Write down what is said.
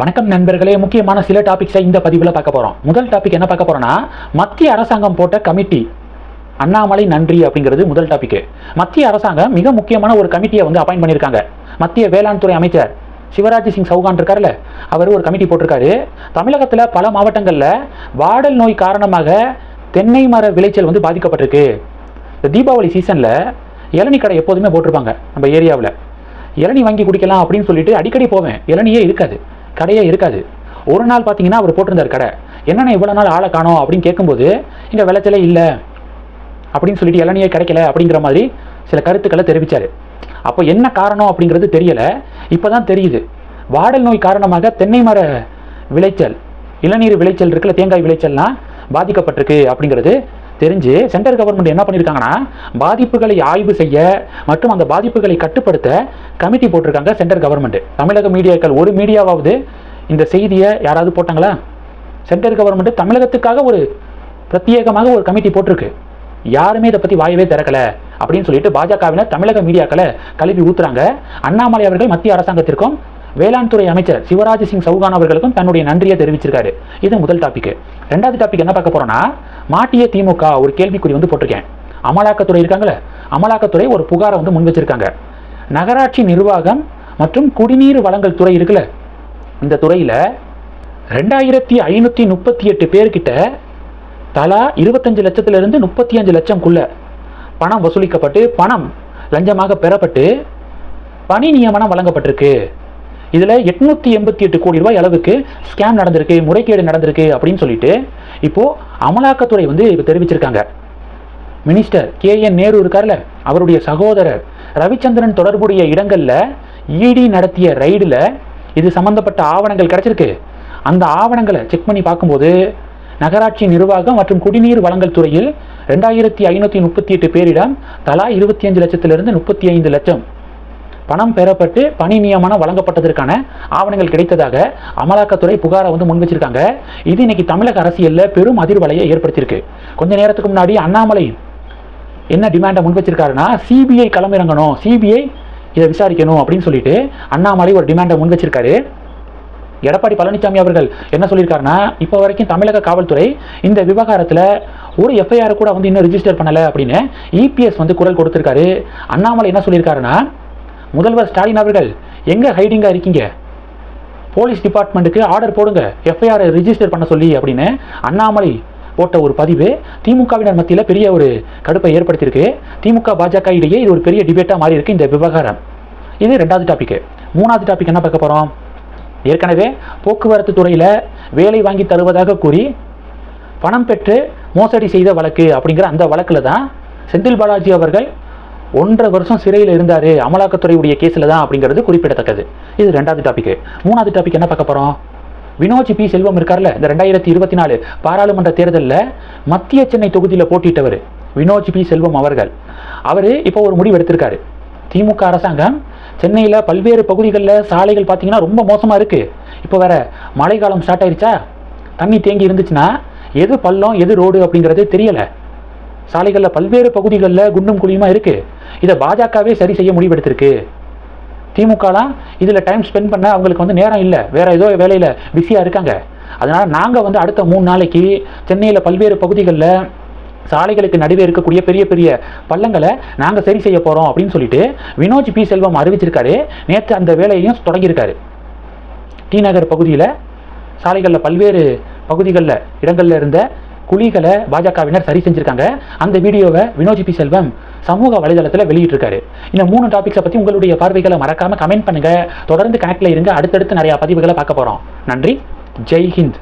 வணக்கம் நண்பர்களே முக்கியமான சில டாபிக்ஸை இந்த பதிவில் பார்க்க போகிறோம் முதல் டாபிக் என்ன பார்க்க போகிறோன்னா மத்திய அரசாங்கம் போட்ட கமிட்டி அண்ணாமலை நன்றி அப்படிங்கிறது முதல் டாபிக் மத்திய அரசாங்கம் மிக முக்கியமான ஒரு கமிட்டியை வந்து அப்பாயின் பண்ணியிருக்காங்க. மத்திய வேளாண் துறை அமைச்சர் சிவராஜ் சிங் சௌகான் இருக்காருல்ல அவர் ஒரு கமிட்டி போட்டிருக்காரு. தமிழகத்தில் பல மாவட்டங்களில் வாடல் நோய் காரணமாக தென்னை மர விளைச்சல் வந்து பாதிக்கப்பட்டிருக்கு. இந்த தீபாவளி சீசனில் இளநீ கடை எப்போதுமே போட்டிருப்பாங்க நம்ம ஏரியாவில் இளநீ வாங்கி குடிக்கலாம் அப்படின்னு சொல்லிட்டு அடிக்கடி போவேன். இளநியே இருக்காது. கடையே இருக்காது. ஒரு நாள் பார்த்தீங்கன்னா அவர் போட்டிருந்தார் கடை. என்னென்ன இவ்வளோ நாள் ஆளை காணோம் அப்படின்னு கேட்கும்போது இங்கே விளைச்சலே இல்லை அப்படின்னு சொல்லிட்டு இளநியே கிடைக்கல அப்படிங்கிற மாதிரி சில கருத்துக்களை தெரிவித்தார் அப்போ என்ன காரணம் அப்படிங்கிறது தெரியலை. இப்போ தான் தெரியுது. வாடல் நோய் காரணமாக தென்னை மர விளைச்சல் இளநீர் விளைச்சல் இருக்குல்ல தேங்காய் விளைச்சல்லாம் பாதிக்கப்பட்டிருக்கு அப்படிங்கிறது தெரிஞ்சு சென்ட்ரல் கவர்மெண்ட் என்ன பண்ணியிருக்காங்கன்னா பாதிப்புகளை ஆய்வு செய்ய மற்றும் அந்த பாதிப்புகளை கட்டுப்படுத்த கமிட்டி போட்டிருக்காங்க சென்ட்ரல் கவர்மெண்ட் தமிழக மீடியாக்கள் ஒரு மீடியாவாவது இந்த செய்தியை யாராவது போட்டாங்களா? சென்ட்ரல் கவர்மெண்ட் தமிழகத்துக்காக ஒரு பிரத்யேகமாக ஒரு கமிட்டி போட்டிருக்கு. யாருமே இதை பற்றி வாயவே திறக்கல அப்படின்னு சொல்லிட்டு பாஜகவினர் தமிழக மீடியாக்களை கழுவி ஊத்துறாங்க. அண்ணாமலை அவர்கள் மத்திய அரசாங்கத்திற்கும் வேளாண் துறை அமைச்சர் சிவராஜ் சிங் சவுகான் அவர்களுக்கும் தன்னுடைய நன்றியை தெரிவிச்சிருக்காரு. இது முதல் டாபிக் ரெண்டாவது டாபிக் என்ன பார்க்க போறோம்னா மாட்டிய திமுக ஒரு கேள்விக்குறி வந்து போட்டிருக்கேன். அமலாக்கத்துறை இருக்காங்களே அமலாக்கத்துறை ஒரு புகாரை வந்து முன் வச்சிருக்காங்க. நகராட்சி நிர்வாகம் மற்றும் குடிநீர் வளங்கள் துறை இருக்குல்ல இந்த துறையில் ரெண்டாயிரத்தி ஐநூற்றி முப்பத்தி எட்டு பேர்கிட்ட தலா இருபத்தஞ்சு லட்சத்திலிருந்து முப்பத்தி அஞ்சு லட்சம்குள்ள பணம் வசூலிக்கப்பட்டு பணம் லஞ்சமாக பெறப்பட்டு பணி நியமனம் வழங்கப்பட்டிருக்கு. இதில் எட்நூற்றி எண்பத்தி எட்டு கோடி ரூபாய் அளவுக்கு ஸ்கேம் நடந்திருக்கு முறைகேடு நடந்திருக்கு அப்படின்னு சொல்லிட்டு இப்போது அமலாக்கத்துறை வந்து இப்போ தெரிவிச்சிருக்காங்க. மினிஸ்டர் கே என் நேரு இருக்கார்ல அவருடைய சகோதரர் ரவிச்சந்திரன் தொடர்புடைய இடங்களில் இடி நடத்திய ரைடில் இது சம்பந்தப்பட்ட ஆவணங்கள் கிடைச்சிருக்கு. அந்த ஆவணங்களை செக் பண்ணி பார்க்கும்போது நகராட்சி நிர்வாகம் மற்றும் குடிநீர் வழங்கல் துறையில் ரெண்டாயிரத்தி ஐநூற்றி முப்பத்தி எட்டு பேரிடம் தலா இருபத்தி அஞ்சு லட்சத்திலிருந்து முப்பத்தி ஐந்து லட்சம் பணம் பெறப்பட்டு பணி நியமனம் வழங்கப்பட்டதற்கான ஆவணங்கள் கிடைத்ததாக அமலாக்கத்துறை புகாரை வந்து முன் வச்சிருக்காங்க இது இன்னைக்கு தமிழக அரசியலில் பெரும் அதிர்வலையை ஏற்படுத்தியிருக்கு. கொஞ்ச நேரத்துக்கு முன்னாடி அண்ணாமலை என்ன டிமாண்டை முன் வச்சிருக்காருன்னா சிபிஐ களமிறங்கணும் சிபிஐ இதை விசாரிக்கணும் அப்படின்னு சொல்லிட்டு அண்ணாமலை ஒரு டிமாண்டை முன் வச்சிருக்காரு எடப்பாடி பழனிசாமி அவர்கள் என்ன சொல்லியிருக்காருன்னா இப்போ வரைக்கும் தமிழக காவல்துறை இந்த விவகாரத்தில் ஒரு எஃப்ஐஆர் கூட வந்து இன்னும் ரிஜிஸ்டர் பண்ணலை அப்படின்னு இபிஎஸ் வந்து குரல் கொடுத்துருக்காரு. அண்ணாமலை என்ன சொல்லியிருக்காருன்னா முதல்வர் ஸ்டாலின் அவர்கள் எங்கே ஹைடிங்காக இருக்கீங்க? போலீஸ் டிபார்ட்மெண்ட்டுக்கு ஆர்டர் போடுங்க எஃப்ஐஆரை ரிஜிஸ்டர் பண்ண சொல்லி அப்படின்னு அண்ணாமலை போட்ட ஒரு பதிவு திமுகவினர் மத்தியில் பெரிய ஒரு கடுப்பை ஏற்படுத்தியிருக்கு. திமுக பாஜக இடையே இது ஒரு பெரிய டிபேட்டாக மாறி இருக்கு இந்த விவகாரம். இது ரெண்டாவது டாபிக் மூணாவது டாபிக் என்ன பார்க்க போகிறோம் ஏற்கனவே போக்குவரத்து துறையில் வேலை வாங்கி தருவதாக கூறி பணம் பெற்று மோசடி செய்த வழக்கு அப்படிங்கிற அந்த வழக்கில் தான் செந்தில் பாலாஜி அவர்கள் ஒன்றரை வருஷம் சிறையில் இருந்தார் அமலாக்கத்துறையுடைய கேஸில் தான் அப்படிங்கிறது குறிப்பிடத்தக்கது. இது ரெண்டாவது டாபிக் மூணாவது டாபிக் என்ன பார்க்க போகிறோம் வினோஜ் பி. செல்வம் இருக்கார்ல இந்த ரெண்டாயிரத்தி இருபத்தி நாலு பாராளுமன்ற தேர்தலில் மத்திய சென்னை தொகுதியில் போட்டியிட்டவர் வினோஜ் பி. செல்வம் அவர்கள். அவர் இப்போ ஒரு முடிவு எடுத்திருக்காரு. திமுக அரசாங்கம் சென்னையில் பல்வேறு பகுதிகளில் சாலைகள் பார்த்தீங்கன்னா ரொம்ப மோசமாக இருக்குது இப்போ வேற மழைக்காலம் ஸ்டார்ட் ஆயிடுச்சா தண்ணி தேங்கி இருந்துச்சுன்னா எது பள்ளம் எது ரோடு அப்படிங்கிறதே தெரியலை. சாலைகளில் பல்வேறு பகுதிகளில் குண்டும் குழியுமா இருக்குது இதை பாஜகவே சரி செய்ய முடிவெடுத்திருக்கு. திமுகலாம் இதில் டைம் ஸ்பெண்ட் பண்ண அவங்களுக்கு வந்து நேரம் இல்லை. வேறு ஏதோ வேலையில் பிஸியாக இருக்காங்க. அதனால் நாங்கள் வந்து அடுத்த மூணு நாளைக்கு சென்னையில் பல்வேறு பகுதிகளில் சாலைகளுக்கு நடுவே இருக்கக்கூடிய பெரிய பெரிய பள்ளங்களை நாங்கள் சரி செய்ய போகிறோம் அப்படின்னு சொல்லிட்டு வினோஜ் பி செல்வம் அறிவிச்சிருக்காரு. நேற்று அந்த வேலையையும் தொடங்கியிருக்காரு. டி நகர் பகுதியில் சாலைகளில் பல்வேறு பகுதிகளில் இடங்களில் இருந்த குழிகளை பாஜகவினர் சரி செஞ்சிருக்காங்க. அந்த வீடியோவை வினோஜி பி செல்வம் சமூக வலைதளத்தில் வெளியிட்டிருக்காரு. இந்த மூணு டாபிக்ஸை பற்றி உங்களுடைய பார்வைகளை மறக்காமல் கமெண்ட் பண்ணுங்கள் தொடர்ந்து கனெக்டில் இருங்க. அடுத்தடுத்து நிறையா பதிவுகளை பார்க்க போகிறோம் நன்றி. ஜெய் ஹிந்த்.